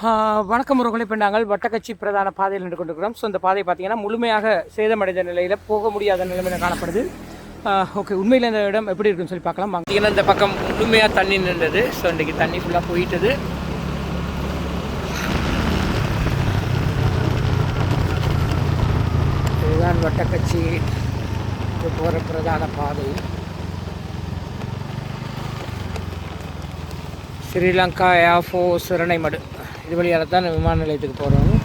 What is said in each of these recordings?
வணக்கம் முருகனை. இப்போ நாங்கள் வட்டக்கட்சி பிரதான பாதையில் நின்று கொண்டிருக்கிறோம். ஸோ இந்த பாதை பார்த்தீங்கன்னா முழுமையாக சேதமடைந்த நிலையில் போக முடியாத நிலைமையில் காணப்படுது. ஓகே உண்மையில் இந்த இடம் எப்படி இருக்குன்னு சொல்லி பார்க்கலாம். பார்த்தீங்கன்னா இந்த பக்கம் முழுமையாக தண்ணி நின்றது. ஸோ இன்றைக்கி தண்ணி ஃபுல்லாக போயிட்டது. இதுதான் வட்டக்கட்சி. போகிற பிரதான பாதை. ஸ்ரீலங்கா ஏஃபோ சிறனைமடு இது வழியாக தான் விமான நிலையத்துக்கு போகிறோம்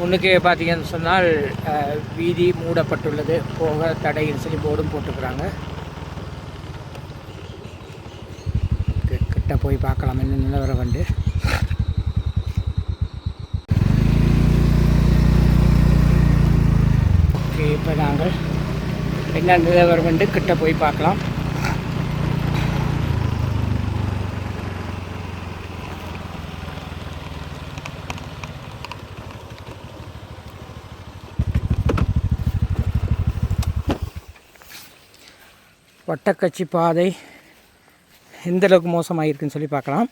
முன்னுக்கே பார்த்தீங்கன்னு சொன்னால் வீதி மூடப்பட்டுள்ளது. போக தடைன்னு சொல்லி போர்டும் போட்டுக்கிறாங்க. கிட்ட போய் பார்க்கலாம். என்ன நிலவரம் வந்து ஓகே இப்போ நாங்கள். என்ன நிலவரம் வந்து கிட்ட போய் பார்க்கலாம். வட்டக்கட்சி பாதை எந்த அளவுக்கு மோசமாக இருக்குன்னு சொல்லி பார்க்கலாம்.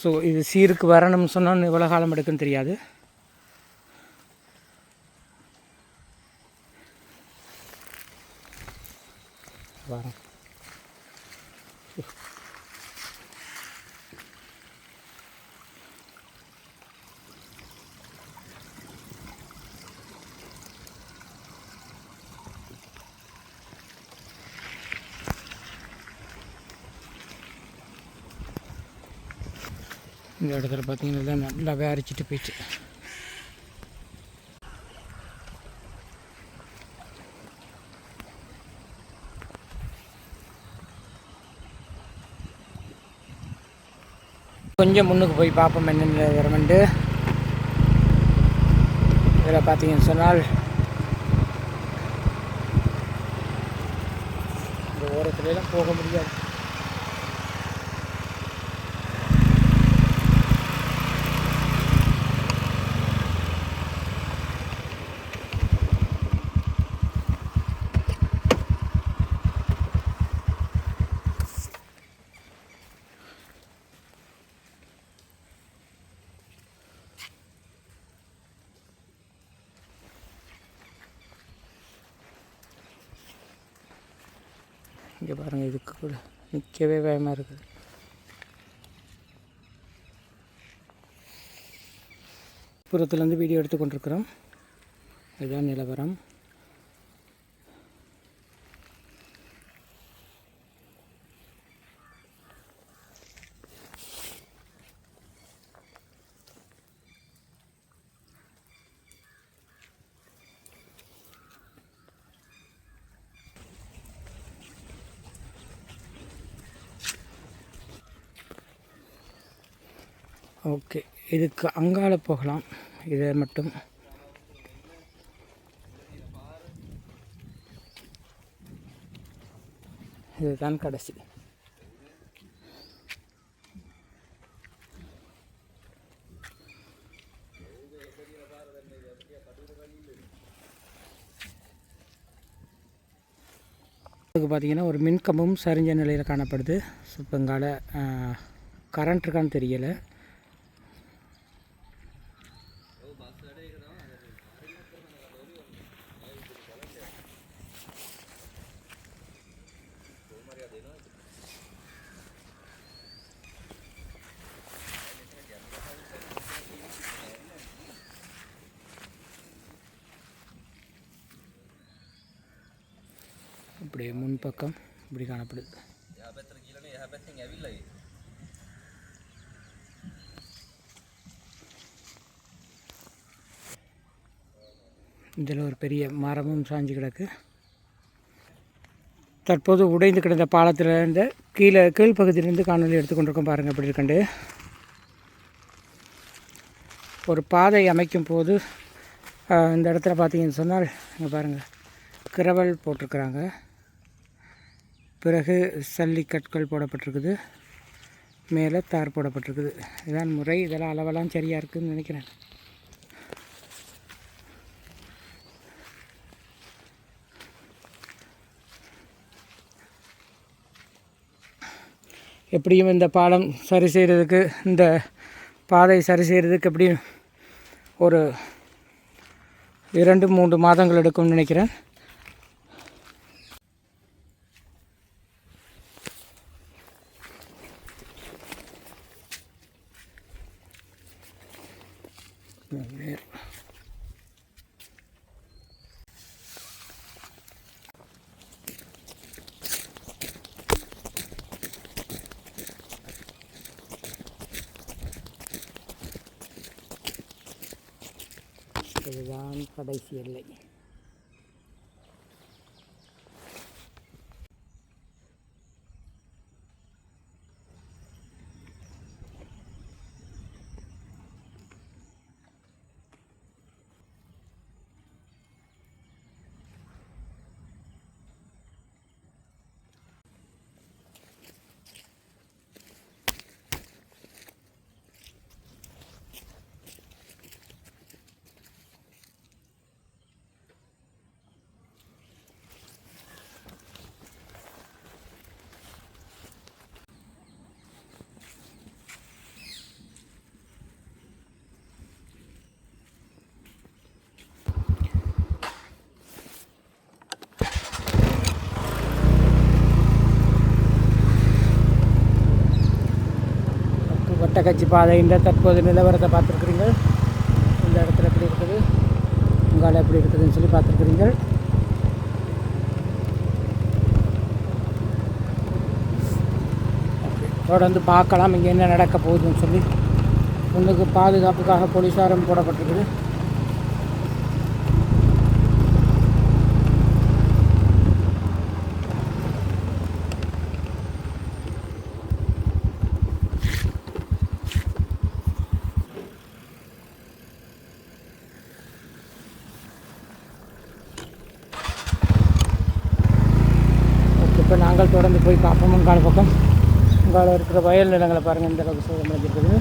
ஸோ இது சீருக்கு வரணும்னு சொன்னால் இவ்வளோ காலம் எடுக்குன்னு தெரியாது. வரோம் இந்த இடத்துல பார்த்தீங்கன்னா நல்லா வேரிச்சிட்டு போயிடுச்சு கொஞ்சம் முன்னுக்கு போய் பார்ப்போம் என்ன நிலவரம்ண்டு இதில் பார்த்தீங்கன்னு சொன்னால் இந்த ஓரத்துலலாம் போக முடியாது. இங்கே பாருங்கள் இதுக்கு கூட நிற்கவே பயமாக இருக்குது புறத்துலேருந்து வீடியோ எடுத்து கொண்டிருக்கிறோம். இதுதான் நிலவரம். ஓகே இதுக்கு அங்கால போகலாம். இதை மட்டும். இதுதான் கடைசி. அதுக்கு பார்த்தீங்கன்னா ஒரு மின்கம்பமும் சரிஞ்ச நிலையில் காணப்படுது. ஸோ இப்போ கரண்ட் இருக்கான்னு தெரியலை. அப்படியே முன்பக்கம் இப்படி காணப்படுது. இதில் ஒரு பெரிய மரமும் சாஞ்சு கிடக்கு. தற்போது உடைந்து கிடந்த பாலத்தில் இருந்து கீழே கீழ்ப்பகுதியிலேருந்து காணொலி எடுத்துக்கொண்டிருக்கோம் பாருங்கள் எப்படி இருக்கண்டு. ஒரு பாதை அமைக்கும் போது இந்த இடத்துல பார்த்தீங்கன்னு சொன்னால் இங்கே பாருங்கள் கிரவல் போட்டிருக்கிறாங்க. பிறகு சல்லிக்கற்கள் போடப்பட்டிருக்குது. மேலே தார் போடப்பட்டிருக்குது. இதான் முறை. இதெல்லாம் அளவெல்லாம் சரியாக இருக்குதுன்னு நினைக்கிறேன். எப்படியும் இந்த பாலம் சரி செய்கிறதுக்கு இந்த பாதை சரி செய்கிறதுக்கு எப்படியும் ஒரு இரண்டு மூன்று மாதங்கள் எடுக்கும்னு நினைக்கிறேன். இதுதான் கடைசி எல்லை. கட்சி பாதையின் தற்போது நிலவரத்தை பார்த்துருக்குறீங்க இந்த இடத்துல எப்படி இருக்குது? உங்களால் எப்படி இருக்குதுன்னு சொல்லி பார்த்துருக்குறீங்க தொடர்ந்து பார்க்கலாம் இங்கே என்ன நடக்க போகுதுன்னு சொல்லி. பொண்ணுக்கு பாதுகாப்புக்காக போலீஸாரும் போடப்பட்டிருக்குது ஓகே இப்போ நாங்கள் தொடர்ந்து போய் பார்ப்போம். உங்கால பக்கம். உங்கால இருக்கிற வயல் நிலங்களை பாருங்கள் இந்த அளவுக்கு சேதமடைஞ்சிருக்குது